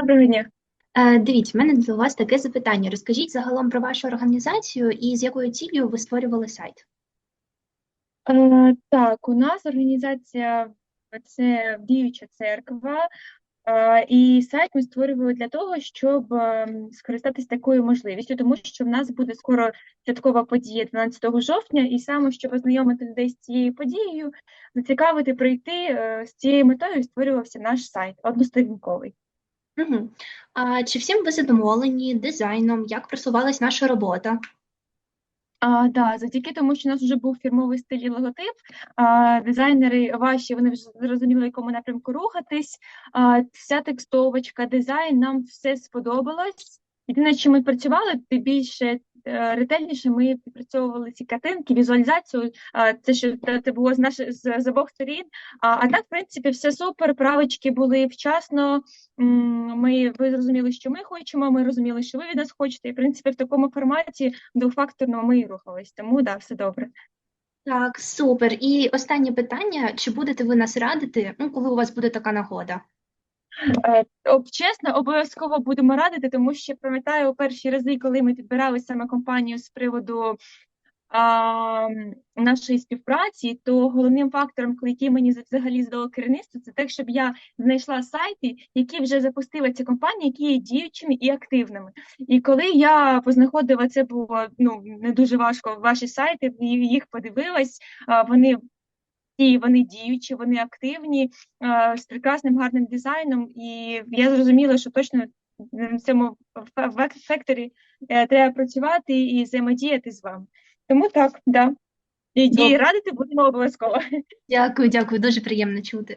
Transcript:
Доброго дня. Е, Дивіться, в мене до вас таке запитання. Розкажіть загалом про вашу організацію і з якою цілею ви створювали сайт? Е, так, у нас організація це діюча церква, е, і сайт ми створювали для того, щоб скористатись такою можливістю, тому що в нас буде скоро святкова подія 12 жовтня, і саме щоб ознайомити людей з цією подією, зацікавити прийти е, з цією метою, створювався наш сайт односторінковий. Угу. А чи всім ви задоволені дизайном, як просувалась наша робота? А, да, завдяки тому, що у нас вже був фірмовий стиль і логотип, а, дизайнери ваші, вони вже зрозуміли, в якому напрямку рухатись. А, вся текстовочка, дизайн, нам все сподобалось. Єдине, що ми працювали, ти більше ретельніше ми підпрацьовували ці картинки, візуалізацію, це що це було з наших з, з обох сторін. А так, в принципі, все супер, правочки були вчасно. Ми ви зрозуміли, що ми хочемо, ми розуміли, що ви від нас хочете. І в принципі, в такому форматі двофакторно ми і рухались. Тому да, все добре. Так, супер. І останнє питання: чи будете ви нас радити, ну, коли у вас буде така нагода? Е, Чесно, обов'язково будемо радити, тому що пам'ятаю у перші рази, коли ми підбирали саме компанію з приводу а, нашої співпраці, то головним фактором, який мені взагалі здало керівництво, це те, щоб я знайшла сайти, які вже запустила ця компанія, які є діючими і активними. І коли я познаходила, це було ну не дуже важко. Ваші сайти їх подивилась. Вони і вони діючі, вони активні, е, з прекрасним гарним дизайном, і я зрозуміла, що точно в цьому секторі е, треба працювати і взаємодіяти з вами. Тому так, да. І, і радити будемо обов'язково. Дякую, дякую, дуже приємно чути.